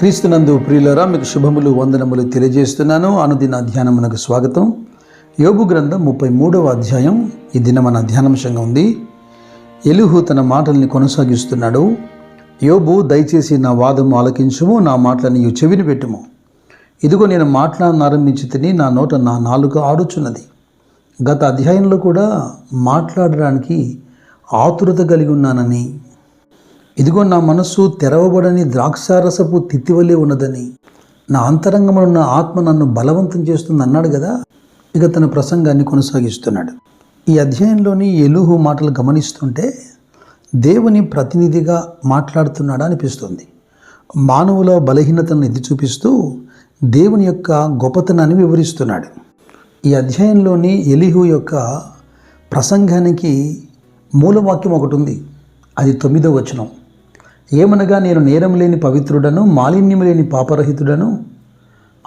క్రీస్తునందు ప్రియులరా మీకు శుభములు వందనములు తెలియజేస్తున్నాను. అనుదిన ధ్యానమునకు స్వాగతం. యోగు గ్రంథం ముప్పై మూడవ అధ్యాయం. ఈ దిన మన ధ్యానాంశంగా ఉంది. ఎలుహు తన మాటల్ని కొనసాగిస్తున్నాడు. యోబు దయచేసి నా వాదము ఆలకించుము నా మాటలని నీవు చెవిని పెట్టుము. ఇదిగో నేను మాట్లాడనారంభించి తిని నా నోట నా నాలుక ఆడుచున్నది. గత అధ్యాయంలో కూడా మాట్లాడడానికి ఆతురత కలిగి ఉన్నానని ఇదిగో నా మనస్సు తెరవబడని ద్రాక్షారసపు తిత్తివలే ఉన్నదని నా అంతరంగంలో ఉన్న ఆత్మ నన్ను బలవంతం చేస్తుంది అన్నాడు కదా? ఇక తన ప్రసంగాన్ని కొనసాగిస్తున్నాడు. ఈ అధ్యాయంలోని ఎలుహు మాటలు గమనిస్తుంటే దేవుని ప్రతినిధిగా మాట్లాడుతున్నాడా అనిపిస్తుంది. మానవుల బలహీనతను ఎత్తి చూపిస్తూ దేవుని యొక్క గొప్పతనాన్ని వివరిస్తున్నాడు. ఈ అధ్యాయంలోని ఎలిహు యొక్క ప్రసంగానికి మూలవాక్యం ఒకటి ఉంది. అది తొమ్మిదో వచనం. ఏమనగా నేను నేరం లేని పవిత్రుడను మాలిన్యం లేని పాపరహితుడను?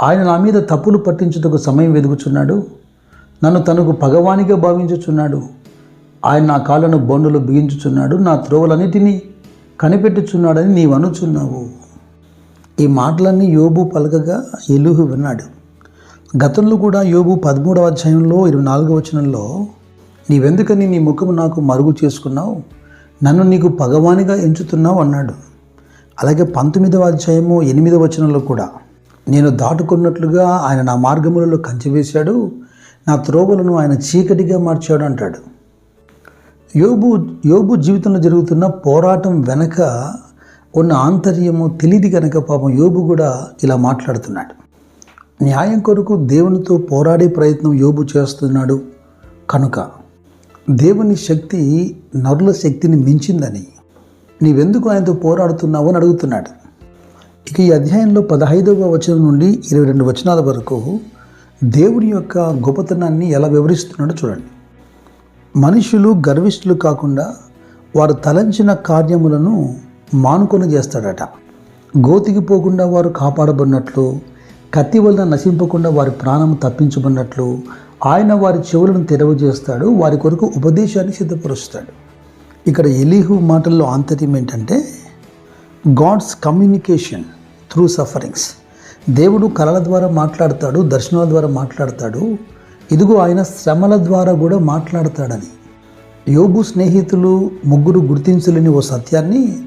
ఆయన నా మీద తప్పులు పట్టించుటకు సమయం వెదుగుచున్నాడు. నన్ను తనకు పగవానిగా భావించుచున్నాడు. ఆయన నా కాళ్ళను బొండులు బిగించుచున్నాడు. నా త్రోవలన్నిటినీ కనిపెట్టుచున్నాడని నీవు అనుచున్నావు ఈ మాటలన్నీ యోబు పలకగా ఎలుహు విన్నాడు. గతంలో కూడా యోబు పదమూడవ అధ్యాయంలో ఇరవై నాలుగవ వచనంలో నీవెందుకని నీ ముఖము నాకు మరుగు చేసుకున్నావు? నన్ను నీకు పగవానిగా ఎంచుతున్నావు అన్నాడు. అలాగే పంతొమ్మిదవ అధ్యాయము ఎనిమిదవ వచనంలో కూడా నేను దాటుకున్నట్లుగా ఆయన నా మార్గములలో కంచివేశాడు నా త్రోవలను ఆయన చీకటిగా మార్చాడు అంటాడు. యోబు యోబు జీవితంలో జరుగుతున్న పోరాటం వెనక ఉన్న ఆంతర్యము తెలియదు కనుక పాపం యోబు కూడా ఇలా మాట్లాడుతున్నాడు. న్యాయం కొరకు దేవునితో పోరాడే ప్రయత్నం యోబు చేస్తున్నాడు కనుక దేవుని శక్తి నరుల శక్తిని మించిందని. నీవెందుకు ఆయనతో పోరాడుతున్నావు అని అడుగుతున్నాడు. ఇక ఈ అధ్యాయంలో పదహైదవ వచనం నుండి ఇరవై రెండు వచనాల వరకు దేవుని యొక్క గొప్పతనాన్ని ఎలా వివరిస్తున్నాడో చూడండి. మనుషులు గర్విష్ఠులు కాకుండా వారు తలంచిన కార్యములను మానుకొని చేస్తాడట. గోతికి పోకుండా వారు కాపాడబడినట్లు కత్తి వలన నశింపకుండా వారి ప్రాణం తప్పించబడినట్లు ఆయన వారి చెవులను తెరవజేస్తాడు వారి కొరకు ఉపదేశాన్ని సిద్ధపరుస్తాడు. ఇక్కడ ఎలీహు మాటల్లో ఆంతర్యం ఏంటంటే గాడ్స్ కమ్యూనికేషన్ త్రూ సఫరింగ్స్. దేవుడు కళల ద్వారా మాట్లాడతాడు దర్శనాల ద్వారా మాట్లాడతాడు. ఇదిగో ఆయన శ్రమల ద్వారా కూడా మాట్లాడతాడని. యోగు స్నేహితులు ముగ్గురు గుర్తించలేని ఓ సత్యాన్ని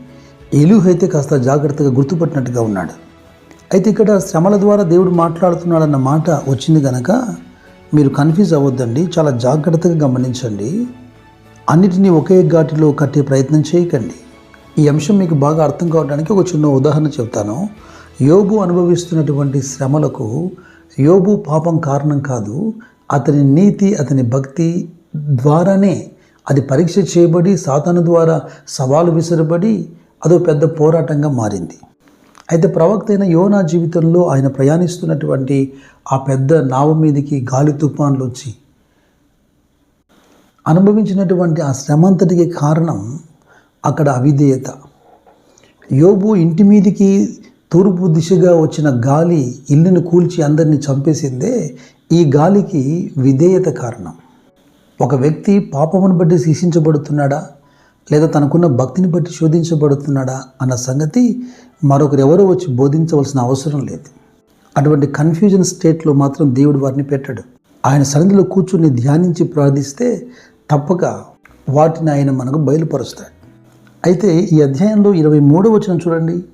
ఎలుహు అయితే కాస్త జాగ్రత్తగా గుర్తుపట్టినట్టుగా ఉన్నాడు. అయితే ఇక్కడ శ్రమల ద్వారా దేవుడు మాట్లాడుతున్నాడన్న మాట వచ్చింది కనుక మీరు కన్ఫ్యూజ్ అవ్వద్దండి చాలా జాగ్రత్తగా గమనించండి. అన్నిటినీ ఒకే ఘాటిలో కట్టే ప్రయత్నం చేయకండి. ఈ అంశం మీకు బాగా అర్థం కావడానికి ఒక చిన్న ఉదాహరణ చెప్తాను. యోబు అనుభవిస్తున్నటువంటి శ్రమలకు యోబు పాపం కారణం కాదు. అతని నీతి అతని భక్తి ద్వారానే అది పరీక్ష చేయబడి సాధన ద్వారా సవాలు విసరబడి అదో పెద్ద పోరాటంగా మారింది. అయితే ప్రవక్త అయిన యోనా జీవితంలో ఆయన ప్రయాణిస్తున్నటువంటి ఆ పెద్ద నావ మీదకి గాలి తుఫాన్లు వచ్చి అనుభవించినటువంటి ఆ శ్రమంతటికి కారణం అక్కడ అవిధేయత. యోబు ఇంటి మీదికి తూర్పు దిశగా వచ్చిన గాలి ఇల్లును కూల్చి అందరినీ చంపేసిందే ఈ గాలికి విధేయత కారణం. ఒక వ్యక్తి పాపమును బట్టి శిక్షించబడుతున్నాడా? లేదా తనకున్న భక్తిని బట్టి శోధించబడుతున్నాడా అన్న సంగతి మరొకరు ఎవరో వచ్చి బోధించవలసిన అవసరం లేదు. అటువంటి కన్ఫ్యూజన్ స్టేట్లో మాత్రం దేవుడు వారిని పెట్టాడు. ఆయన సన్నిధిలో కూర్చుని ధ్యానించి ప్రార్థిస్తే తప్పక వాటిని ఆయన మనకు బయలుపరుస్తాడు. అయితే ఈ అధ్యాయంలో ఇరవై మూడో వచ్చిన చూడండి.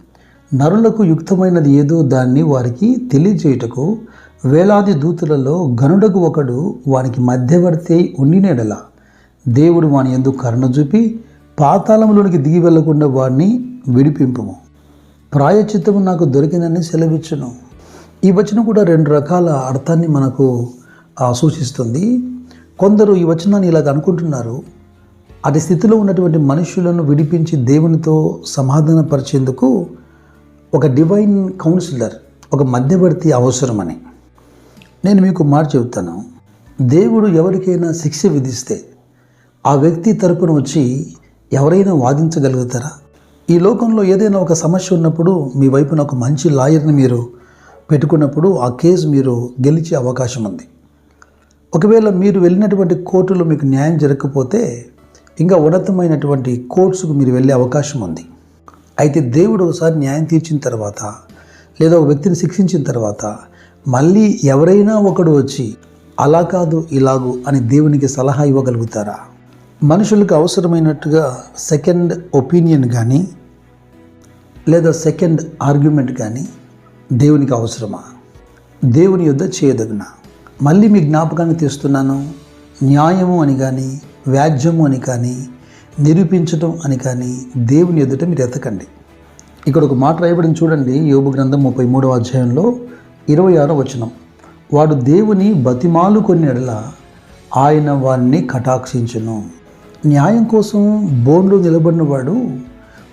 నరులకు యుక్తమైనది ఏదో దాన్ని వారికి తెలియజేయుటకు వేలాది దూతులలో గనుడకు ఒకడు వానికి మధ్యవర్తి ఉండినేడల. దేవుడు వాని ఎందుకు కరుణ చూపి పాతాళంలోనికి దిగి వెళ్ళకుండా వాడిని విడిపింపము. ప్రాయచిత్తము నాకు దొరికిందని సెలవిచ్చును. ఈ వచనం కూడా రెండు రకాల అర్థాన్ని మనకు సూచిస్తుంది. కొందరు ఈ వచనాన్ని ఇలాగ అనుకుంటున్నారు. అటు స్థితిలో ఉన్నటువంటి మనుషులను విడిపించి దేవునితో సమాధానపరిచేందుకు ఒక డివైన్ కౌన్సిలర్ ఒక మధ్యవర్తి అవసరమని. నేను మీకు మాట చెబుతాను. దేవుడు ఎవరికైనా శిక్ష విధిస్తే ఆ వ్యక్తి తరపున వచ్చి ఎవరైనా వాదించగలుగుతారా? ఈ లోకంలో ఏదైనా ఒక సమస్య ఉన్నప్పుడు మీ వైపున ఒక మంచి లాయర్ని మీరు పెట్టుకున్నప్పుడు ఆ కేసు మీరు గెలిచే అవకాశం ఉంది. ఒకవేళ మీరు వెళ్ళినటువంటి కోర్టులో మీకు న్యాయం జరగకపోతే ఇంకా ఉన్నతమైనటువంటి కోర్ట్స్కు మీరు వెళ్ళే అవకాశం ఉంది. అయితే దేవుడు ఒకసారి న్యాయం తీర్చిన తర్వాత లేదా ఒక వ్యక్తిని శిక్షించిన తర్వాత మళ్ళీ ఎవరైనా ఒకడు వచ్చి అలా కాదు ఇలాగు అని దేవునికి సలహా ఇవ్వగలుగుతారా? మనుషులకు అవసరమైనట్టుగా సెకండ్ ఒపీనియన్ కానీ లేదా సెకండ్ ఆర్గ్యుమెంట్ కానీ దేవునికి అవసరమా? దేవుని యుద్ధ చేయదగిన? మళ్ళీ మీ జ్ఞాపకాన్ని తెస్తున్నాను. న్యాయము అని కానీ వ్యాజ్యము అని కానీ నిరూపించటం అని కానీ దేవుని ఎదుట మీరు ఎతకండి. ఇక్కడ ఒక మాట రాయబడిన చూడండి యోగు గ్రంథం ముప్పై మూడవ అధ్యాయంలో ఇరవై ఆరో వచనం. వాడు దేవుని బతిమాలు కొన్ని ఎడల ఆయన వారిని కటాక్షించును. న్యాయం కోసం బోన్లో నిలబడినవాడు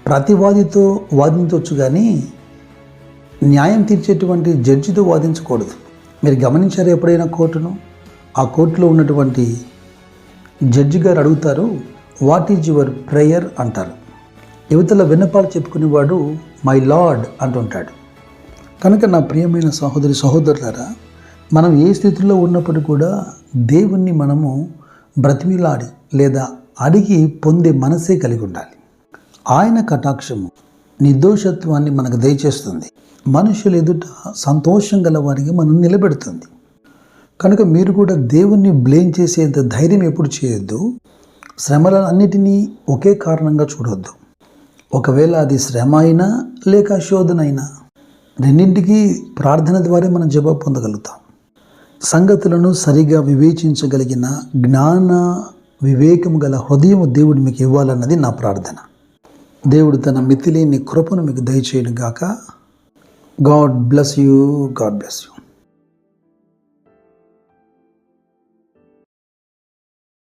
ప్రతివాదితో వాదించవచ్చు కానీ న్యాయం తీర్చేటువంటి జడ్జితో వాదించకూడదు. మీరు గమనించారు ఎప్పుడైనా కోర్టును? ఆ కోర్టులో ఉన్నటువంటి జడ్జి గారు అడుగుతారు వాట్ ఈజ్ యువర్ ప్రేయర్? అంటారు. యువతల విన్నపాలు చెప్పుకునేవాడు మై లార్డ్ అంటుంటాడు. కనుక నా ప్రియమైన సహోదరి సహోదరులారా మనం ఏ స్థితిలో ఉన్నప్పుడు కూడా దేవుణ్ణి మనము బ్రతిమిలాడి లేదా అడిగి పొందే మనసే కలిగి ఉండాలి. ఆయన కటాక్షము నిర్దోషత్వాన్ని మనకు దయచేస్తుంది. మనుషులు ఎదుట సంతోషం గల వారికి మనం నిలబెడుతుంది. కనుక మీరు కూడా దేవుణ్ణి బ్లేమ్ చేసేంత ధైర్యం ఎప్పుడు చేయొద్దు. శ్రమలన్నిటినీ ఒకే కారణంగా చూడొద్దు. ఒకవేళ అది శ్రమ అయినా లేక శోధన అయినా రెండింటికి ప్రార్థన ద్వారా మనం జవాబు పొందగలుగుతాం. సంగతులను సరిగా వివేచించగలిగిన జ్ఞాన వివేకము గల హృదయం దేవుడు మీకు ఇవ్వాలన్నది నా ప్రార్థన. దేవుడు తన మితిలేని కృపను మీకు దయచేయను గాక God bless you God bless you.